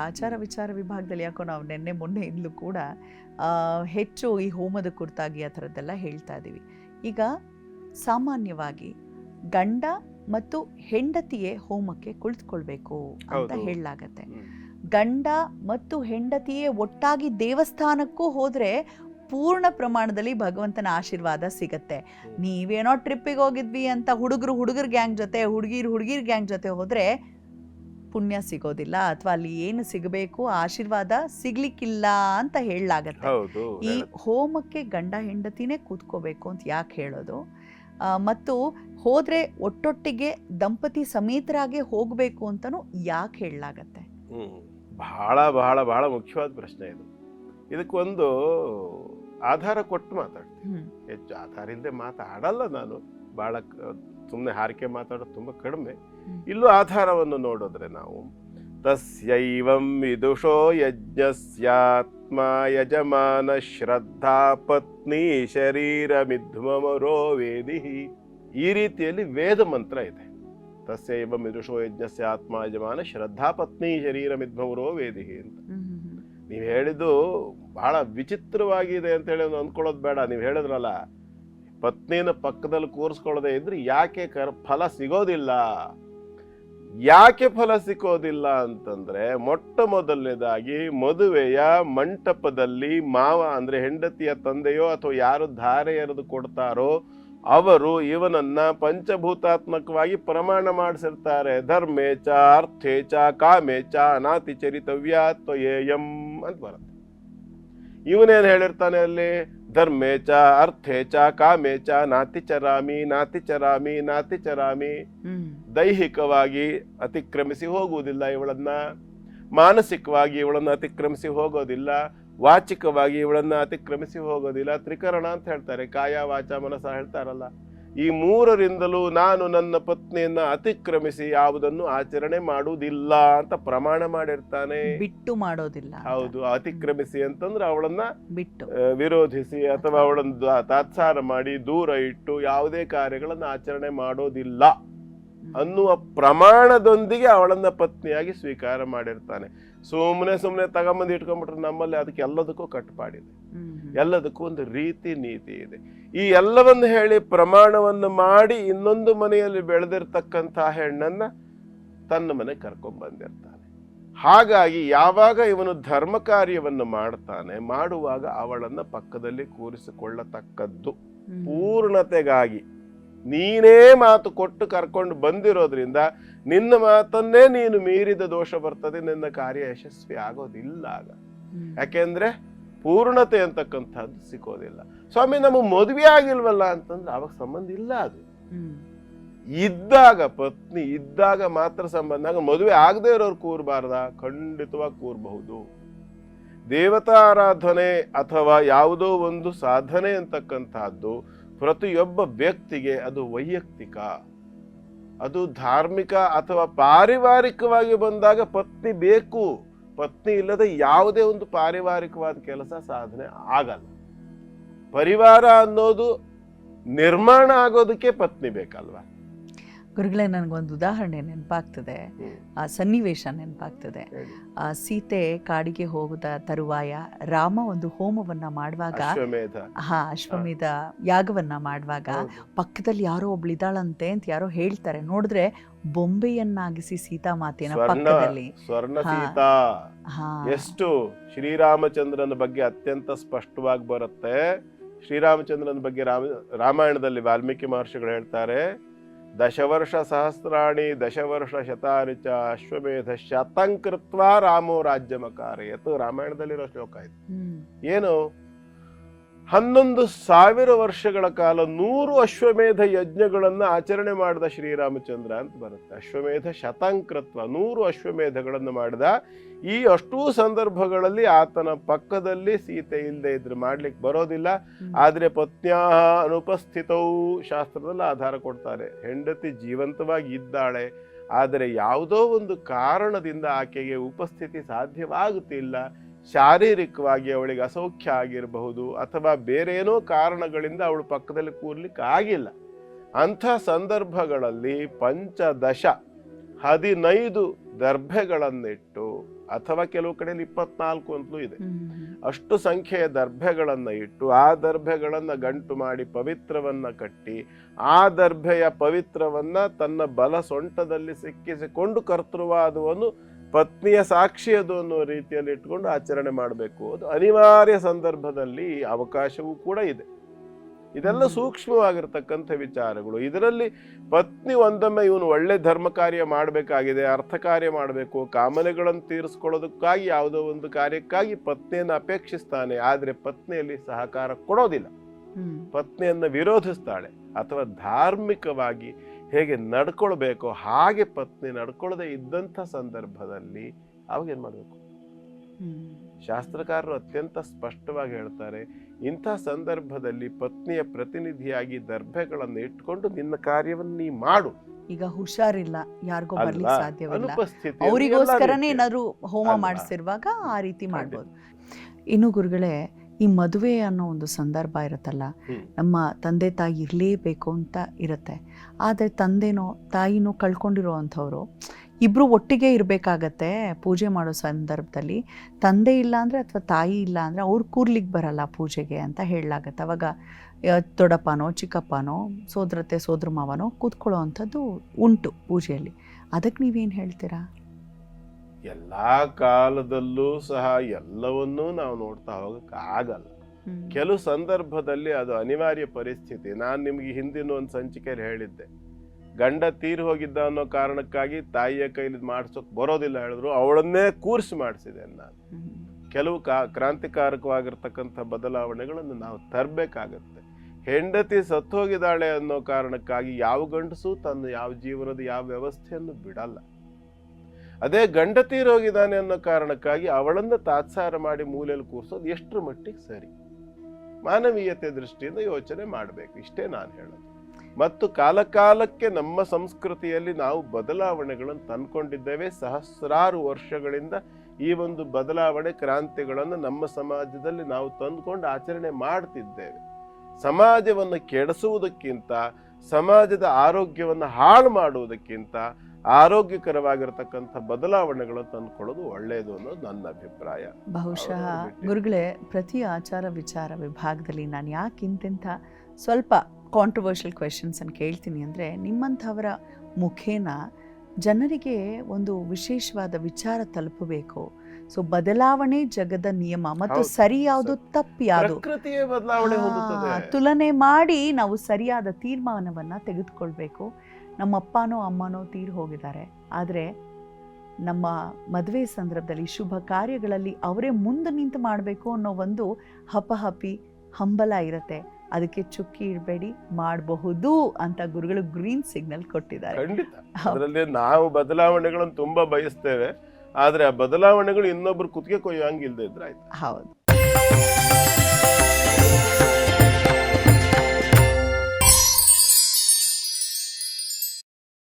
ಆಚಾರ ವಿಚಾರ ವಿಭಾಗದಲ್ಲಿ ಯಾಕೋ ನಾವು ನಿನ್ನೆ ಮೊನ್ನೆಯಿಂದಲೂ ಕೂಡ ಆ, ಹೆಚ್ಚು ಈ ಹೋಮದ ಕುರಿತಾಗಿ ಆ ಥರದ್ದೆಲ್ಲ ಹೇಳ್ತಾ ಇದ್ದೀವಿ. ಈಗ ಸಾಮಾನ್ಯವಾಗಿ ಗಂಡ ಮತ್ತು ಹೆಂಡತಿಯೇ ಹೋಮಕ್ಕೆ ಕುಳಿತುಕೊಳ್ಬೇಕು ಅಂತ. ಹೇಳಲಾಗತ್ತೆ. ಗಂಡ ಮತ್ತು ಹೆಂಡತಿಯೇ ಒಟ್ಟಾಗಿ ದೇವಸ್ಥಾನಕ್ಕೂ ಹೋದರೆ ಪೂರ್ಣ ಪ್ರಮಾಣದಲ್ಲಿ ಭಗವಂತನ ಆಶೀರ್ವಾದ ಸಿಗತ್ತೆ. ನೀವೇನೋ ಟ್ರಿಪ್ಪಿಗೆ ಹೋಗಿದ್ವಿ ಅಂತ ಹುಡುಗರು ಹುಡುಗರ ಗ್ಯಾಂಗ್ ಜೊತೆ ಹುಡುಗಿರು ಹುಡುಗಿರ್ ಗ್ಯಾಂಗ್ ಜೊತೆ ಹೋದ್ರೆ ಪುಣ್ಯ ಸಿಗೋದಿಲ್ಲ ಅಥವಾ ಅಲ್ಲಿ ಏನು ಸಿಗಬೇಕು ಆಶೀರ್ವಾದ ಸಿಗ್ಲಿಕ್ಕಿಲ್ಲ ಅಂತ ಹೇಳಲಾಗತ್ತೆ. ಈ ಹೋಮಕ್ಕೆ ಗಂಡ ಹೆಂಡತಿನೇ ಕೂತ್ಕೋಬೇಕು ಅಂತ ಯಾಕೆ ಹೇಳೋದು? ಮತ್ತು ಹೋದ್ರೆ ಒಟ್ಟೊಟ್ಟಿಗೆ ದಂಪತಿ ಸಮೇತರಾಗೆ ಹೋಗಬೇಕು ಅಂತಲೂ ಯಾಕೆ ಹೇಳಲಾಗತ್ತೆ. ಬಹಳ ಬಹಳ ಬಹಳ ಮುಖ್ಯವಾದ ಪ್ರಶ್ನೆ ಇದು. ಇದಕ್ಕೊಂದು ಆಧಾರ ಕೊಟ್ಟು ಮಾತಾಡ್ತೀನಿ. ಹೆಚ್ಚು ಆಧಾರ ಇಲ್ಲದೆ ಮಾತಾಡಲ್ಲ ನಾನು. ಬಹಳ ಸುಮ್ಮನೆ ಹಾರಿಕೆ ಮಾತಾಡೋದು ತುಂಬ ಕಡಿಮೆ. ಇಲ್ಲೂ ಆಧಾರವನ್ನು ನೋಡಿದ್ರೆ ನಾವು. ತಸ್ಯೈವಂ ವಿದುಷೋ ಯಜ್ಞಸ್ಯಾತ್ಮ ಯಜಮಾನ ಶ್ರದ್ಧಾ ಪತ್ನಿ ಶರೀರ ಮಿಧ್ವಮರೋ ವೇದಿ. ಈ ರೀತಿಯಲ್ಲಿ ವೇದ ಮಂತ್ರ ಇದೆ. ತಸ್ಯೈವ ವಿದುಷೋ ಯಜ್ಞಸ್ಯ ಆತ್ಮ ಯಜಮಾನ ಶ್ರದ್ಧಾ ಪತ್ನಿ ಶರೀರ ಮಿಧ್ವಮರೋ ವೇದಿ ಅಂತ. ನೀವು ಹೇಳಿದ್ದು ಬಹಳ ವಿಚಿತ್ರವಾಗಿದೆ ಅಂತ ಹೇಳಿ ಒಂದು ಅಂದ್ಕೊಳ್ಳೋದು ಬೇಡ. ನೀವು ಹೇಳಿದ್ರಲ್ಲ, ಪತ್ನಿನ ಪಕ್ಕದಲ್ಲಿ ಕೂರಿಸ್ಕೊಳ್ಳದೆ ಇದ್ರೆ ಯಾಕೆ ಕರ್, ಫಲ ಸಿಗೋದಿಲ್ಲ? ಯಾಕೆ ಫಲ ಸಿಕ್ಕೋದಿಲ್ಲ ಅಂತಂದ್ರೆ ಮೊಟ್ಟ ಮೊದಲನೇದಾಗಿ ಮದುವೆಯ ಮಂಟಪದಲ್ಲಿ ಮಾವ ಅಂದ್ರೆ ಹೆಂಡತಿಯ ತಂದೆಯೋ ಅಥವಾ ಯಾರು ಧಾರೆ ಎರೆದು ಕೊಡ್ತಾರೋ ಅವರು ಇವನನ್ನ ಪಂಚಭೂತಾತ್ಮಕವಾಗಿ ಪ್ರಮಾಣ ಮಾಡಿಸಿರ್ತಾರೆ. ಧರ್ಮೇಚ ಅರ್ಥೇಚ ಕಾಮೇಚ ಅನಾತಿ ಚರಿತವ್ಯ ತ್ವಯೇಯಂ ಅಂತ ಬರುತ್ತೆ. ಇವನೇನ್ ಹೇಳಿರ್ತಾನೆ ಅಲ್ಲಿ? ಧರ್ಮೇಚ ಅರ್ಥೇಚ ಕಾಮೇಚ ನಾತಿ ಚರಾಮಿ ನಾತಿ ಚರಾಮಿ ನಾತಿ ಚರಾಮಿ. ದೈಹಿಕವಾಗಿ ಅತಿಕ್ರಮಿಸಿ ಹೋಗುವುದಿಲ್ಲ ಇವಳನ್ನ ಮಾನಸಿಕವಾಗಿ ಇವಳನ್ನು ಅತಿಕ್ರಮಿಸಿ ಹೋಗೋದಿಲ್ಲ ವಾಚಿಕವಾಗಿ ಇವಳನ್ನು ಅತಿಕ್ರಮಿಸಿ ಹೋಗೋದಿಲ್ಲ. ತ್ರಿಕರಣ ಅಂತ ಹೇಳ್ತಾರೆ ಕಾಯ ವಾಚ ಮನಸ ಹೇಳ್ತಾರಲ್ಲ. ಈ ಮೂರರಿಂದಲೂ ನಾನು ನನ್ನ ಪತ್ನಿಯನ್ನ ಅತಿಕ್ರಮಿಸಿ ಯಾವುದನ್ನು ಆಚರಣೆ ಮಾಡುವುದಿಲ್ಲ ಅಂತ ಪ್ರಮಾಣ ಮಾಡಿರ್ತಾನೆ. ಬಿಟ್ಟು ಮಾಡೋದಿಲ್ಲ ಹೌದು ಅತಿಕ್ರಮಿಸಿ ಅಂತಂದ್ರೆ ಅವಳನ್ನ ಬಿಟ್ಟು. ವಿರೋಧಿಸಿ ಅಥವಾ ಅವಳನ್ನು ತಾತ್ಸಾರ ಮಾಡಿ ದೂರ ಇಟ್ಟು ಯಾವುದೇ ಕಾರ್ಯಗಳನ್ನು ಆಚರಣೆ ಮಾಡೋದಿಲ್ಲ. ಅನ್ನುವ ಪ್ರಮಾಣದೊಂದಿಗೆ ಅವಳನ್ನ ಪತ್ನಿಯಾಗಿ ಸ್ವೀಕಾರ ಮಾಡಿರ್ತಾನೆ. ಸುಮ್ಮನೆ ಸುಮ್ಮನೆ ತಗೊಂಬಂದು ಇಟ್ಕೊಂಡ್ಬಿಟ್ರೆ ನಮ್ಮಲ್ಲಿ ಅದಕ್ಕೆ ಎಲ್ಲದಕ್ಕೂ ಕಟ್ಟುಪಾಡಿದೆ. ಎಲ್ಲದಕ್ಕೂ ಒಂದು ರೀತಿ ನೀತಿ ಇದೆ. ಈ ಎಲ್ಲವನ್ನು ಹೇಳಿ ಪ್ರಮಾಣವನ್ನು ಮಾಡಿ ಇನ್ನೊಂದು ಮನೆಯಲ್ಲಿ ಬೆಳೆದಿರ್ತಕ್ಕಂಥ ಹೆಣ್ಣನ್ನ ತನ್ನ ಮನೆ ಕರ್ಕೊಂಡ್ ಬಂದಿರ್ತಾನೆ ಹಾಗಾಗಿ ಯಾವಾಗ ಇವನು ಧರ್ಮ ಕಾರ್ಯವನ್ನು ಮಾಡ್ತಾನೆ ಮಾಡುವಾಗ ಅವಳನ್ನ ಪಕ್ಕದಲ್ಲಿ ಕೂರಿಸಿಕೊಳ್ಳತಕ್ಕದ್ದು ಪೂರ್ಣತೆಗಾಗಿ. ನೀನೇ ಮಾತು ಕೊಟ್ಟು ಕರ್ಕೊಂಡು ಬಂದಿರೋದ್ರಿಂದ ನಿನ್ನ ಮಾತನ್ನೇ ನೀನು ಮೀರಿದ ದೋಷ ಬರ್ತದೆ ನಿನ್ನ ಕಾರ್ಯ ಯಶಸ್ವಿ ಆಗೋದಿಲ್ಲ ಆಗ. ಯಾಕೆಂದ್ರೆ ಪೂರ್ಣತೆ ಅಂತಕ್ಕಂಥದ್ದು ಸಿಗೋದಿಲ್ಲ. ಸ್ವಾಮಿ ನಮಗೆ ಮದುವೆ ಆಗಿಲ್ವಲ್ಲ ಅಂತಂದ್ರೆ ಅವಾಗ ಸಂಬಂಧ ಇಲ್ಲ ಅದು. ಇದ್ದಾಗ ಪತ್ನಿ ಇದ್ದಾಗ ಮಾತ್ರ ಸಂಬಂಧ. ಆಗ ಮದುವೆ ಆಗದೆ ಇರೋರು ಕೂರ್ಬಾರ್ದ? ಖಂಡಿತವಾಗಿ ಕೂರಬಹುದು. ದೇವತಾರಾಧನೆ ಅಥವಾ ಯಾವುದೋ ಒಂದು ಸಾಧನೆ ಅಂತಕ್ಕಂತಹದ್ದು ಪ್ರತಿಯೊಬ್ಬ ವ್ಯಕ್ತಿಗೆ ಅದು ವೈಯಕ್ತಿಕ. ಅದು ಧಾರ್ಮಿಕ ಅಥವಾ ಪಾರಿವಾರಿಕವಾಗಿ ಬಂದಾಗ ಪತ್ನಿ ಬೇಕು. ಪತ್ನಿ ಇಲ್ಲದೆ ಯಾವುದೇ ಒಂದು ಪಾರಿವಾರಿಕವಾದ ಕೆಲಸ, ಸಾಧನೆ ಆಗಲ್ಲ. ಪರಿವಾರ ಅನ್ನೋದು ನಿರ್ಮಾಣ ಆಗೋದಕ್ಕೆ ಪತ್ನಿ ಬೇಕಲ್ವಾ? ಗುರುಗಳೇ ನನಗೊಂದು ಉದಾಹರಣೆ ನೆನಪಾಗ್ತದೆ. ಆ ಸನ್ನಿವೇಶ ನೆನಪಾಗ್ತದೆ. ಆ ಸೀತೆ ಕಾಡಿಗೆ ಹೋಗದ ತರುವಾಯ ರಾಮ ಒಂದು ಹೋಮವನ್ನ ಮಾಡುವಾಗ ಅಶ್ವಮೇಧ. ಹಾ ಅಶ್ವಮೇಧ ಯಾಗವನ್ನ ಮಾಡುವಾಗ ಪಕ್ಕದಲ್ಲಿ ಯಾರೋ ಒಬ್ಳಿದಾಳಂತೆ ಅಂತ ಯಾರೋ ಹೇಳ್ತಾರೆ. ನೋಡಿದ್ರೆ ಬೊಂಬೆಯನ್ನಾಗಿಸಿ ಸೀತಾ ಮಾತೇನ ಪಕ್ಕದಲ್ಲಿ. ಸ್ವರ್ಣ. ಸೀತಾ. ಹಾ. ಎಷ್ಟು ಶ್ರೀರಾಮಚಂದ್ರನ ಬಗ್ಗೆ ಅತ್ಯಂತ ಸ್ಪಷ್ಟವಾಗಿ ಬರುತ್ತೆ. ಶ್ರೀರಾಮಚಂದ್ರನ ಬಗ್ಗೆ ರಾಮ ರಾಮಾಯಣದಲ್ಲಿ ವಾಲ್ಮೀಕಿ ಮಹರ್ಷಿಗಳು ಹೇಳ್ತಾರೆ ದಶವರ್ಷ ಸಹಸ್ರಾಣಿ ದಶವರ್ಷ ಶತಾನಿ ಚ ಅಶ್ವಮೇಧ ಶತಂಕೃತ್ವ ರಾಮೋ ರಾಜ್ಯಮಕಾರಯತ್ ರಾಮಾಯಣದಲ್ಲಿರೋ ಶ್ಲೋಕ ಇದು ಹ್ಮ್ ಏನು? ಹನ್ನೊಂದು ಸಾವಿರ ವರ್ಷಗಳ ಕಾಲ ನೂರು ಅಶ್ವಮೇಧ ಯಜ್ಞಗಳನ್ನು ಆಚರಣೆ ಮಾಡಿದ ಶ್ರೀರಾಮಚಂದ್ರ ಅಂತ ಬರುತ್ತೆ. ಅಶ್ವಮೇಧ ಶತಾಂಕೃತ್ವ ನೂರು ಅಶ್ವಮೇಧಗಳನ್ನು ಮಾಡಿದ. ಈ ಅಷ್ಟೂ ಸಂದರ್ಭಗಳಲ್ಲಿ ಆತನ ಪಕ್ಕದಲ್ಲಿ ಸೀತೆ ಇಲ್ಲದೆ ಇದ್ರೆ ಮಾಡ್ಲಿಕ್ಕೆ ಬರೋದಿಲ್ಲ. ಆದರೆ ಪತ್ನಿಯ ಅನುಪಸ್ಥಿತವು ಶಾಸ್ತ್ರದಲ್ಲಿ ಆಧಾರ ಕೊಡ್ತಾರೆ. ಹೆಂಡತಿ ಜೀವಂತವಾಗಿ ಇದ್ದಾಳೆ. ಆದರೆ ಯಾವುದೋ ಒಂದು ಕಾರಣದಿಂದ ಆಕೆಗೆ ಉಪಸ್ಥಿತಿ ಸಾಧ್ಯವಾಗುತ್ತಿಲ್ಲ. ಶಾರೀರಿಕವಾಗಿ ಅವಳಿಗೆ ಅಸೌಖ್ಯ ಆಗಿರಬಹುದು ಅಥವಾ ಬೇರೆ ಏನೋ ಕಾರಣಗಳಿಂದ ಅವಳು ಪಕ್ಕದಲ್ಲಿ ಕೂರ್ಲಿಕ್ಕೆ ಆಗಿಲ್ಲ ಅಂಥ ಸಂದರ್ಭಗಳಲ್ಲಿ ಪಂಚದಶ ಹದಿನೈದು ದರ್ಭೆಗಳನ್ನಿಟ್ಟು ಅಥವಾ ಕೆಲವು ಕಡೆಯಲ್ಲಿ ಇಪ್ಪತ್ನಾಲ್ಕು ಅಂತಲೂ ಇದೆ. ಅಷ್ಟು ಸಂಖ್ಯೆಯ ದರ್ಭೆಗಳನ್ನು ಇಟ್ಟು ಆ ದರ್ಭೆಗಳನ್ನು ಗಂಟು ಮಾಡಿ ಪವಿತ್ರವನ್ನ ಕಟ್ಟಿ ಆ ದರ್ಭೆಯ ಪವಿತ್ರವನ್ನ ತನ್ನ ಬಲ ಸೊಂಟದಲ್ಲಿ ಸಿಕ್ಕಿಸಿಕೊಂಡು ಕರ್ತೃವಾದವನು ಪತ್ನಿಯ ಸಾಕ್ಷಿ ಅದು ಅನ್ನೋ ರೀತಿಯಲ್ಲಿ ಇಟ್ಕೊಂಡು ಆಚರಣೆ ಮಾಡಬೇಕು. ಅದು ಅನಿವಾರ್ಯ ಸಂದರ್ಭದಲ್ಲಿ ಅವಕಾಶವೂ ಕೂಡ ಇದೆ. ಇದೆಲ್ಲ. ಸೂಕ್ಷ್ಮವಾಗಿರ್ತಕ್ಕಂಥ ವಿಚಾರಗಳು. ಇದರಲ್ಲಿ ಪತ್ನಿ ಒಂದೊಮ್ಮೆ ಇವನು ಒಳ್ಳೆ ಧರ್ಮ ಕಾರ್ಯ ಮಾಡಬೇಕಾಗಿದೆ ಅರ್ಥ ಕಾರ್ಯ ಮಾಡಬೇಕು ಕಾಮನೆಗಳನ್ನು ತೀರಿಸ್ಕೊಳ್ಳೋದಕ್ಕಾಗಿ ಯಾವುದೋ ಒಂದು ಕಾರ್ಯಕ್ಕಾಗಿ ಪತ್ನಿಯನ್ನು ಅಪೇಕ್ಷಿಸ್ತಾನೆ ಆದರೆ ಪತ್ನಿಯಲ್ಲಿ ಸಹಕಾರ ಕೊಡೋದಿಲ್ಲ. ಪತ್ನಿಯನ್ನ ವಿರೋಧಿಸ್ತಾಳೆ ಅಥವಾ ಧಾರ್ಮಿಕವಾಗಿ ಹೇಗೆ ನಡ್ಕೊಳ್ಬೇಕು ಹಾಗೆ ಪತ್ನಿ ನಡ್ಕೊಳ್ಳದೆ ಇದ್ದಂಥ ಸಂದರ್ಭದಲ್ಲಿ ಅವಾಗ ಏನು ಮಾಡಬೇಕು? ಶಾಸ್ತ್ರಕಾರರು ಅತ್ಯಂತ ಸ್ಪಷ್ಟವಾಗಿ ಹೇಳ್ತಾರೆ ಇಂಥ ಸಂದರ್ಭದಲ್ಲಿ ಪತ್ನಿಯ ಪ್ರತಿನಿಧಿಯಾಗಿ ದರ್ಭೆಗಳನ್ನು ಇಟ್ಕೊಂಡು ನಿನ್ನ ಕಾರ್ಯವನ್ನು ನೀ ಮಾಡು. ಈಗ ಹುಷಾರಿಲ್ಲ ಯಾರಿಗೋ ಬರ್ಲಿಕ್ಕೆ ಸಾಧ್ಯವಿಲ್ಲ. ಅವರಿಗೋಸ್ಕರನೇ ಏನಾದ್ರು ಹೋಮ? ಮಾಡಿಸಿರುವಾಗ ಆ ರೀತಿ. ಮಾಡ್ಬೋದು. ಇನ್ನು ಗುರುಗಳೇ ಈ ಮದುವೆ ಅನ್ನೋ ಒಂದು ಸಂದರ್ಭ ಇರುತ್ತಲ್ಲ ನಮ್ಮ ತಂದೆ ತಾಯಿ ಇರಲೇಬೇಕು ಅಂತ ಇರುತ್ತೆ. ಆದರೆ ತಂದೆನೋ ತಾಯಿನೋ ಕಳ್ಕೊಂಡಿರೋ ಅಂಥವ್ರು ಇಬ್ಬರು ಒಟ್ಟಿಗೆ ಇರಬೇಕಾಗತ್ತೆ ಪೂಜೆ ಮಾಡೋ ಸಂದರ್ಭದಲ್ಲಿ. ತಂದೆ ಇಲ್ಲ ಅಂದರೆ ಅಥವಾ ತಾಯಿ ಇಲ್ಲ ಅಂದರೆ ಅವ್ರು ಕೂರ್ಲಿಕ್ಕೆ ಬರಲ್ಲ ಪೂಜೆಗೆ ಅಂತ ಹೇಳಲಾಗತ್ತೆ. ಅವಾಗ ದೊಡ್ಡಪ್ಪನೋ ಚಿಕ್ಕಪ್ಪನೋ ಸೋದರತೆ ಸೋದರ ಮಾವನೋ ಕೂತ್ಕೊಳ್ಳೋ ಅಂಥದ್ದು ಉಂಟು ಪೂಜೆಯಲ್ಲಿ. ಅದಕ್ಕೆ ನೀವೇನು ಹೇಳ್ತೀರಾ? ಎಲ್ಲಾ ಕಾಲದಲ್ಲೂ ಸಹ ಎಲ್ಲವನ್ನೂ ನಾವು ನೋಡ್ತಾ ಹೋಗೋಕ್ಕಾಗಲ್ಲ ಆಗಲ್ಲ. ಕೆಲವು ಸಂದರ್ಭದಲ್ಲಿ ಅದು ಅನಿವಾರ್ಯ ಪರಿಸ್ಥಿತಿ. ನಾನು ನಿಮಗೆ ಹಿಂದಿನ ಒಂದು ಸಂಚಿಕೆಯಲ್ಲಿ ಹೇಳಿದ್ದೆ. ಗಂಡ ತೀರ್ ಹೋಗಿದ್ದ ಅನ್ನೋ ಕಾರಣಕ್ಕಾಗಿ ತಾಯಿಯ ಕೈಲಿ ಮಾಡ್ಸೋಕ್ ಬರೋದಿಲ್ಲ ಹೇಳಿದ್ರು. ಅವಳನ್ನೇ ಕೂರ್ಸಿ ಮಾಡಿಸಿದೆ ನಾನು. ಕೆಲವು ಕಾ ಕ್ರಾಂತಿಕಾರಕವಾಗಿರ್ತಕ್ಕಂಥ ಬದಲಾವಣೆಗಳನ್ನು ನಾವು ತರಬೇಕಾಗತ್ತೆ. ಹೆಂಡತಿ ಸತ್ತೋಗಿದ್ದಾಳೆ ಅನ್ನೋ ಕಾರಣಕ್ಕಾಗಿ ಯಾವ ಗಂಡಸು ತನ್ನ ಯಾವ ಜೀವನದ ಯಾವ ವ್ಯವಸ್ಥೆಯನ್ನು ಬಿಡಲ್ಲ. ಅದೇ ಗಂಡತಿ ರೋಗಿದಾನೆ ಅನ್ನೋ ಕಾರಣಕ್ಕಾಗಿ ಅವಳನ್ನು ತಾತ್ಸಾರ ಮಾಡಿ ಮೂಲೆಯಲ್ಲಿ ಕೂರಿಸೋದು ಎಷ್ಟರ ಮಟ್ಟಿಗೆ ಸರಿ. ಮಾನವೀಯತೆ ದೃಷ್ಟಿಯಿಂದ ಯೋಚನೆ ಮಾಡಬೇಕು. ಇಷ್ಟೇ ನಾನು ಹೇಳೋದು. ಮತ್ತು ಕಾಲಕಾಲಕ್ಕೆ ನಮ್ಮ ಸಂಸ್ಕೃತಿಯಲ್ಲಿ ನಾವು ಬದಲಾವಣೆಗಳನ್ನು ತಂದ್ಕೊಂಡಿದ್ದೇವೆ. ಸಹಸ್ರಾರು ವರ್ಷಗಳಿಂದ ಈ ಒಂದು ಬದಲಾವಣೆ ಕ್ರಾಂತಿಗಳನ್ನು ನಮ್ಮ ಸಮಾಜದಲ್ಲಿ ನಾವು ತಂದುಕೊಂಡು ಆಚರಣೆ ಮಾಡ್ತಿದ್ದೇವೆ. ಸಮಾಜವನ್ನು ಕೆಡಿಸುವುದಕ್ಕಿಂತ ಸಮಾಜದ ಆರೋಗ್ಯವನ್ನು ಹಾಳು ಮಾಡುವುದಕ್ಕಿಂತ ಆರೋಗ್ಯಕರವಾಗಿರತಕ್ಕಂಥ ಬದಲಾವಣೆಗಳನ್ನು ತಂದುಕೊಳ್ಳೋದು ಒಳ್ಳೆಯದು ಅನ್ನೋದು ನನ್ನ ಅಭಿಪ್ರಾಯ. ಬಹುಶಃ. ಗುರುಗಳೇ ಪ್ರತಿ ಆಚಾರ ವಿಚಾರ ವಿಭಾಗದಲ್ಲಿ ನಾನು ಯಾಕೆ ಇಂತಿಂಥ ಸ್ವಲ್ಪ ಕಾಂಟ್ರವರ್ಷಿಯಲ್ ಕ್ವೆಶನ್ಸನ್ನು ಕೇಳ್ತೀನಿ ಅಂದರೆ ನಿಮ್ಮಂಥವರ ಮುಖೇನ ಜನರಿಗೆ ಒಂದು ವಿಶೇಷವಾದ ವಿಚಾರ ತಲುಪಬೇಕು. ಸೊ ಬದಲಾವಣೆ ಜಗದ ನಿಯಮ ಮತ್ತು ಸರಿ ಯಾವುದು ತಪ್ಪು ಯಾವುದು? ಪ್ರಕೃತಿಯೇ ಬದಲಾವಣೆ ತುಲನೆ ಮಾಡಿ ನಾವು ಸರಿಯಾದ ತೀರ್ಮಾನವನ್ನು ತೆಗೆದುಕೊಳ್ಬೇಕು. ನಮ್ಮ ಅಪ್ಪನೋ ಅಮ್ಮನೋ ತೀರ್ ಹೋಗಿದ್ದಾರೆ. ಆದರೆ ನಮ್ಮ ಮದುವೆ ಸಂದರ್ಭದಲ್ಲಿ ಶುಭ ಕಾರ್ಯಗಳಲ್ಲಿ ಅವರೇ ಮುಂದೆ ನಿಂತು ಮಾಡಬೇಕು ಅನ್ನೋ ಒಂದು ಹಪಹಪಿ ಹಂಬಲ ಇರುತ್ತೆ. ಅದಕ್ಕೆ ಚುಕ್ಕಿ ಇಡಬೇಡಿ ಮಾಡಬಹುದು ಅಂತ ಗುರುಗಳು ಗ್ರೀನ್ ಸಿಗ್ನಲ್ ಕೊಟ್ಟಿದ್ದಾರೆ. ನಾವು ಬದಲಾವಣೆಗಳನ್ನು ತುಂಬಾ ಬಯಸ್ತೇವೆ. ಆದ್ರೆ ಆ ಬದಲಾವಣೆಗಳು ಇನ್ನೊಬ್ರು ಕುತ್ತಿಗೆ ಕೊಯ್ಯೋ ಹಂಗಿಲ್ದೇ ಇದ್ರೆ ಆಯ್ತು. ಹೌದು.